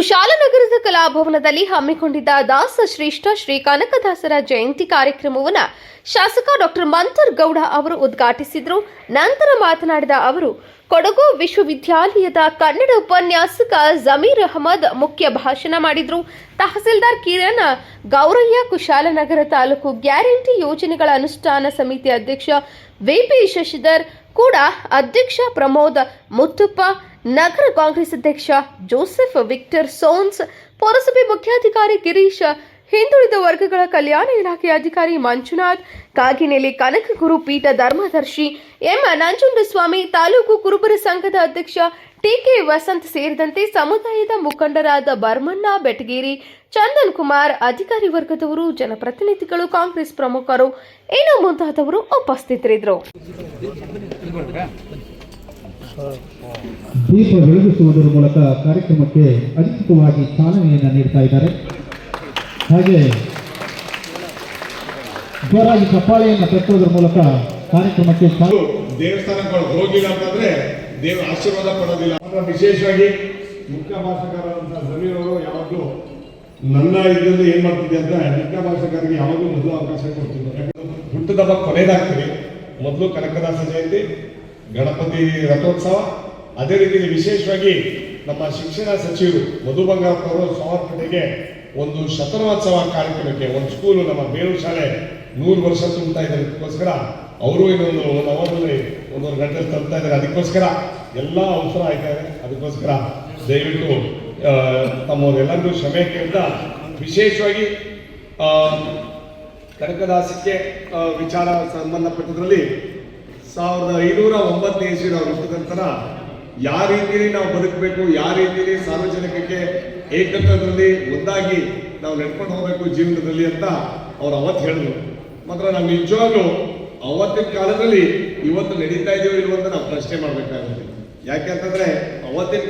ಕುಶಾಲನಗರದ ಕಲಾಭವನದಲ್ಲಿ ಹಮ್ಮಿಕೊಂಡಿದ್ದ ದಾಸ ಶ್ರೇಷ್ಠ ಶ್ರೀ ಕನಕದಾಸರ ಜಯಂತಿ ಕಾರ್ಯಕ್ರಮವನ್ನು ಶಾಸಕ ಡಾಕ್ಟರ್ ಮಂತರ್ ಗೌಡ ಅವರು ಉದ್ಘಾಟಿಸಿದರು. ನಂತರ ಮಾತನಾಡಿದ ಅವರು, ಕೊಡಗು ವಿಶ್ವವಿದ್ಯಾಲಯದ ಕನ್ನಡ ಉಪನ್ಯಾಸಕ ಜಮೀರ್ ಅಹಮದ್ ಮುಖ್ಯ ಭಾಷಣ ಮಾಡಿದರು. ತಹಸೀಲ್ದಾರ್ ಕಿರಣ್ ಗೌರಯ್ಯ ಕುಶಾಲನಗರ ತಾಲೂಕು ಗ್ಯಾರಂಟಿ ಯೋಜನೆಗಳ ಅನುಷ್ಠಾನ ಸಮಿತಿ ಅಧ್ಯಕ್ಷ ವಿಪಿ ಶಶಿಧರ್ ಕೂಡ ಅಧ್ಯಕ್ಷ ಪ್ರಮೋದ್ ಮುತ್ತುಪ್ಪ ನಗರ ಕಾಂಗ್ರೆಸ್ ಅಧ್ಯಕ್ಷ ಜೋಸೆಫ್ ವಿಕ್ಟರ್ ಸೋನ್ಸ್, ಪುರಸಭೆ ಮುಖ್ಯಾಧಿಕಾರಿ ಗಿರೀಶ್, ಹಿಂದುಳಿದ ವರ್ಗಗಳ ಕಲ್ಯಾಣ ಇಲಾಖೆ ಅಧಿಕಾರಿ ಮಂಜುನಾಥ್, ಕಾಗಿನೆಲೆ ಕನಕ ಗುರು ಪೀಠ ಧರ್ಮದರ್ಶಿ ಎಂ. ನಂಜುಂಡಸ್ವಾಮಿ, ತಾಲೂಕು ಕುರುಬರ ಸಂಘದ ಅಧ್ಯಕ್ಷ ಟಿಕೆ ವಸಂತ್ ಸೇರಿದಂತೆ ಸಮುದಾಯದ ಮುಖಂಡರಾದ ಬರ್ಮಣ್ಣ ಬೆಟಗೇರಿ, ಚಂದನ್ ಕುಮಾರ್, ಅಧಿಕಾರಿ ವರ್ಗದವರು, ಜನಪ್ರತಿನಿಧಿಗಳು, ಕಾಂಗ್ರೆಸ್ ಪ್ರಮುಖರು, ಇನ್ನು ಮುಂತಾದವರು ಉಪಸ್ಥಿತರಿದ್ದರು. ದೀಪ ಬೆಳಗಿಸುವುದರ ಮೂಲಕ ಕಾರ್ಯಕ್ರಮಕ್ಕೆ ಅಧಿಕೃತವಾಗಿ ಚಾಲನೆಯನ್ನು ನೀಡ್ತಾ ಇದ್ದಾರೆ. ಹಾಗೆ ಜೋರಾಗಿ ಚಪ್ಪಾಳೆಯನ್ನು ಕಟ್ಟುವುದರ ಮೂಲಕ ಕಾರ್ಯಕ್ರಮಕ್ಕೆ ದೇವಸ್ಥಾನಗಳು ಹೋಗಿಲ್ಲ ಅಂತಂದ್ರೆ ದೇವರ ಆಶೀರ್ವಾದ ಪಡೋದಿಲ್ಲ ವಿಶೇಷವಾಗಿ ಮುಖ್ಯ ಭಾಷಕರಾದಂತಹ ಅವರು ಯಾವಾಗಲೂ ನನ್ನ ಇದರಲ್ಲಿ ಏನ್ ಮಾಡ್ತಿದ್ದೆ ಅಂತ ಮುಖ್ಯ ಭಾಷಕರಿಗೆ ಯಾವಾಗಲೂ ಮೊದಲು ಅವಕಾಶ ಕೊಡ್ತಿದ್ದಾರೆ ಯಾಕಂದ್ರೆ ಹುಟ್ಟದಬ್ಬ ಕೊನೆಯದಾಗ್ತೀವಿ ಮೊದಲು ಕನಕದಾಸ ಜಯಂತಿ ಗಣಪತಿ ರಥೋತ್ಸವ. ಅದೇ ರೀತಿ ವಿಶೇಷವಾಗಿ ನಮ್ಮ ಶಿಕ್ಷಣ ಸಚಿವರು ಮಧು ಬಂಗಾರಪ್ಪ ಅವರು ಸೋಮವಾರಪೇಟೆಗೆ ಒಂದು ಶತಮಾನೋತ್ಸವ ಕಾರ್ಯಕ್ರಮಕ್ಕೆ, ಒಂದು ಸ್ಕೂಲು ನಮ್ಮ ಬೇರು ಶಾಲೆ ನೂರು ವರ್ಷ ತುಂಬುತ್ತಾ ಇದ್ದಾರೆ. ಅದಕ್ಕೋಸ್ಕರ ಅವರು ಇನ್ನೊಂದು ಒಂದು ಅವರಲ್ಲಿ ಒಂದೊಂದು ಗಂಟೆ ತಲುಪ್ತಾ ಇದ್ದಾರೆ. ಅದಕ್ಕೋಸ್ಕರ ಎಲ್ಲ ಅವಸರ ಆಯ್ತಾರೆ ಅದಕ್ಕೋಸ್ಕರ ದಯವಿಟ್ಟು ತಮ್ಮವರೆಲ್ಲರಿಗೂ ಕ್ಷಮೆ ಕೇಳ್ತಾ ವಿಶೇಷವಾಗಿ ಕನಕದಾಸಕ್ಕೆ ವಿಚಾರ ಸಂಬಂಧಪಟ್ಟದ್ರಲ್ಲಿ ಸಾವಿರದ ಐನೂರ ಒಂಬತ್ತನೇ ಇಸ್ವಿ ನಾವು ಹುಟ್ಟಿದ ನಂತರ ಯಾವ ರೀತಿಯಲ್ಲಿ ನಾವು ಬದುಕಬೇಕು ಯಾವ ರೀತಿಯಲ್ಲಿ ಸಾರ್ವಜನಿಕಕ್ಕೆ ಏಕತ್ವದಲ್ಲಿ ಒಂದಾಗಿ ನಾವು ನಡ್ಕೊಂಡು ಹೋಗಬೇಕು ಜೀವನದಲ್ಲಿ ಅಂತ ಅವ್ರು ಅವತ್ತು ಹೇಳಿದ್ರು. ಮಾತ್ರ ನಾವು ನಿಜವಾಗ್ಲೂ ಅವತ್ತಿನ ಕಾಲದಲ್ಲಿ ಇವತ್ತು ನಡೀತಾ ಇದೆಯೋ ಅಂತ ನಾವು ಪ್ರಶ್ನೆ ಮಾಡಬೇಕಾಗುತ್ತೆ. ಯಾಕೆ ಅಂತಂದ್ರೆ ಅವತ್ತಿನ